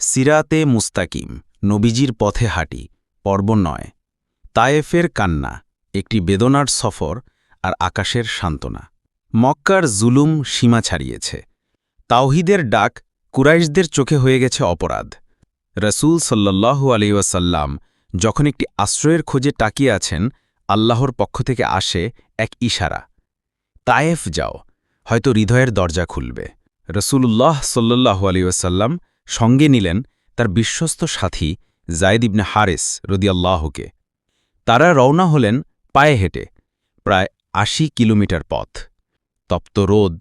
সিরাতে মুস্তাকিম, নবীজির পথে হাঁটি, পর্ব নয়। তায়েফের কান্না, একটি বেদনার সফর আর আকাশের সান্ত্বনা। মক্কার জুলুম সীমা ছাড়িয়েছে। তাওহিদের ডাক কুরাইশদের চোখে হয়ে গেছে অপরাধ। রসুল সাল্লাল্লাহু আলিউসাল্লাম যখন একটি আশ্রয়ের খোঁজে তাকিয়ে আছেন, আল্লাহর পক্ষ থেকে আসে এক ইশারা। তায়েফ যাও, হয়তো হৃদয়ের দরজা খুলবে। রসুল্লাহ সাল্লাহু আলিউসাল্লাম সঙ্গে নিলেন তার বিশ্বস্ত সাথী জায়দ ইবনে হারেস রদিয়াল্লাহকে। তারা রওনা হলেন পায়ে হেঁটে, প্রায় আশি কিলোমিটার পথ। তপ্ত রোদ,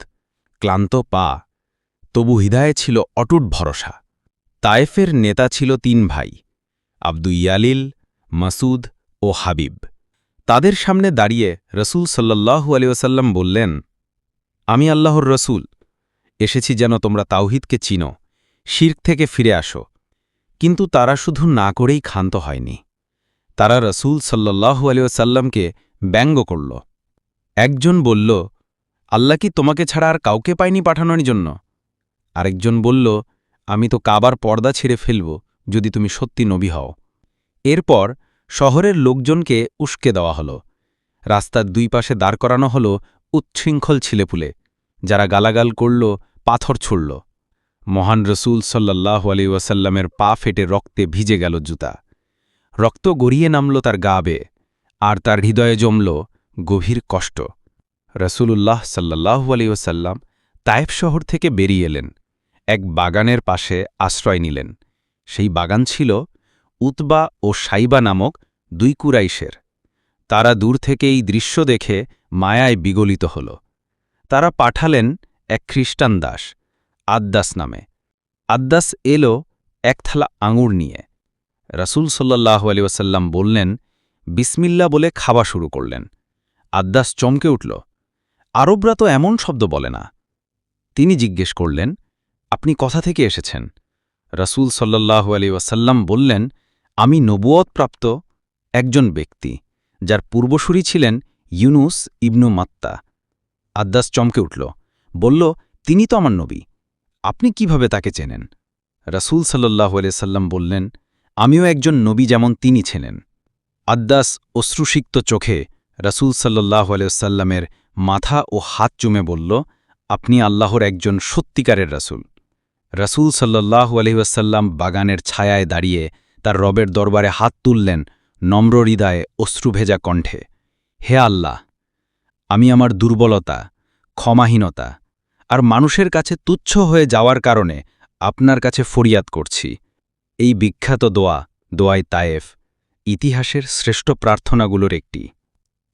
ক্লান্ত পা, তবু হৃদয়ে ছিল অটুট ভরসা। তায়েফের নেতা ছিল তিন ভাই আব্দু ইয়ালিল, মাসুদ ও হাবিব। তাদের সামনে দাঁড়িয়ে রসুল সাল্লাহু আলিউসাল্লাম বললেন, আমি আল্লাহর রসুল, এসেছি যেন তোমরা তাওহিদকে চিনো। শির্ক থেকে ফিরে আসো। কিন্তু তারা শুধু না করেই ক্ষান্ত হয়নি। তারা রসুল সাল্লাহু আলিয়াল্লামকে ব্যঙ্গ করল। একজন বলল, আল্লাহ কি তোমাকে ছাড়া আর কাউকে পায়নি পাঠানোর জন্য? আরেকজন বলল, আমি তো কাবার পর্দা ছেড়ে ফেলব যদি তুমি সত্যি নবী হও। এরপর শহরের লোকজনকে উস্কে দেওয়া হল। রাস্তার দুই পাশে দাঁড় করানো হল উচ্ছৃঙ্খল ছিলেপুলে, যারা গালাগাল করল, পাথর ছুড়ল। মহান রসুল সাল্লাহ আলী ওয়াসাল্লামের পা ফেটে রক্তে ভিজে গেল জুতা। রক্ত গড়িয়ে নামল তার গাবে, আর তার হৃদয়ে জমল গভীর কষ্ট। রসুলুল্লাহ সাল্লাহু আলী ওসাল্লাম তায়েফ শহর থেকে বেরিয়ে এলেন। এক বাগানের পাশে আশ্রয় নিলেন। সেই বাগান ছিল উতবা ও সাইবা নামক দুই কুরাইশের। তারা দূর থেকে এই দৃশ্য দেখে মায়ায় বিগলিত হল। তারা পাঠালেন এক খ্রিস্টান দাস। আদ্দাস নামে। আদ্দাস এলো এক থালা আঙুর নিয়ে। রাসুল সাল্লাহ আলী ওসাল্লাম বললেন বিসমিল্লা বলে খাওয়া শুরু করলেন। আদ্দাস চমকে উঠল। আরবরা তো এমন শব্দ বলে না। তিনি জিজ্ঞেস করলেন, আপনি কথা থেকে এসেছেন? রাসুল সাল্লাহ আলী ওয়াসাল্লাম বললেন, আমি নবুয়তপ্রাপ্ত একজন ব্যক্তি, যার পূর্বসূরি ছিলেন ইউনুস ইবনু মাত্তা। আদ্দাস চমকে উঠল। বলল, তিনি তো আমার নবী। আপনি কীভাবে তাকে চেনেন? রাসুল সাল্লাহ সাল্লাম বললেন, আমিও একজন নবী যেমন তিনি ছিলেন। আদ্দাস অশ্রুসিক্ত চোখে রাসুল সাল্লাহ সাল্লামের মাথা ও হাত চুমে বলল, আপনি আল্লাহর একজন সত্যিকারের রাসুল। রাসুল সাল্লাহু আলহিউসাল্লাম বাগানের ছায়ায় দাঁড়িয়ে তার রবের দরবারে হাত তুললেন নম্র হৃদয়ে অশ্রুভেজা কণ্ঠে, হে আল্লাহ, আমি আমার দুর্বলতা, ক্ষমাহীনতা আর মানুষের কাছে তুচ্ছ হয়ে যাওয়ার কারণে আপনার কাছে ফরিয়াদ করছি। এই বিখ্যাত দোয়া, দোয়াই তায়েফ, ইতিহাসের শ্রেষ্ঠ প্রার্থনাগুলোর একটি।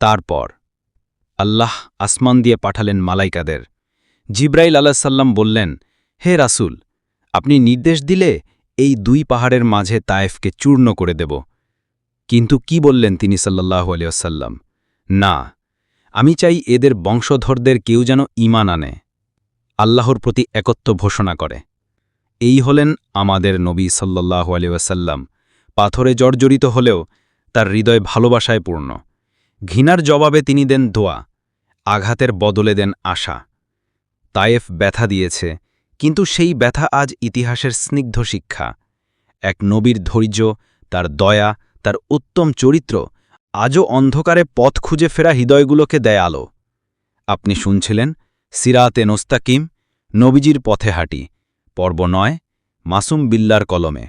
তারপর, আল্লাহ আসমান দিয়ে পাঠালেন মালাইকাদের। জিব্রাইল আলাহাল্লাম বললেন, হে রাসুল, আপনি নির্দেশ দিলে এই দুই পাহাড়ের মাঝে তায়েফকে চূর্ণ করে দেব। কিন্তু কি বললেন তিনি সাল্লাহ আলিয়াসাল্লাম না, আমি চাই এদের বংশধরদের কেউ যেন ইমান আনে। আল্লাহর প্রতি একত্ব ঘোষণা করে। এই হলেন আমাদের নবী সাল্লাহ আলিয়াসাল্লাম পাথরে জর্জরিত হলেও তার হৃদয় ভালোবাসায় পূর্ণ। ঘৃণার জবাবে তিনি দেন দোয়া, আঘাতের বদলে দেন আশা। তায়েফ ব্যথা দিয়েছে, কিন্তু সেই ব্যথা আজ ইতিহাসের স্নিগ্ধ শিক্ষা। এক নবীর ধৈর্য, তার দয়া, তার উত্তম চরিত্র আজও অন্ধকারে পথ খুঁজে ফেরা হৃদয়গুলোকে দেয় আলো আপনি শুনছিলেন সিরাতে নোস্তাকিম নবীজির পথে হাঁটি। পর্ব নয় মাসুম বিল্লার কলমে।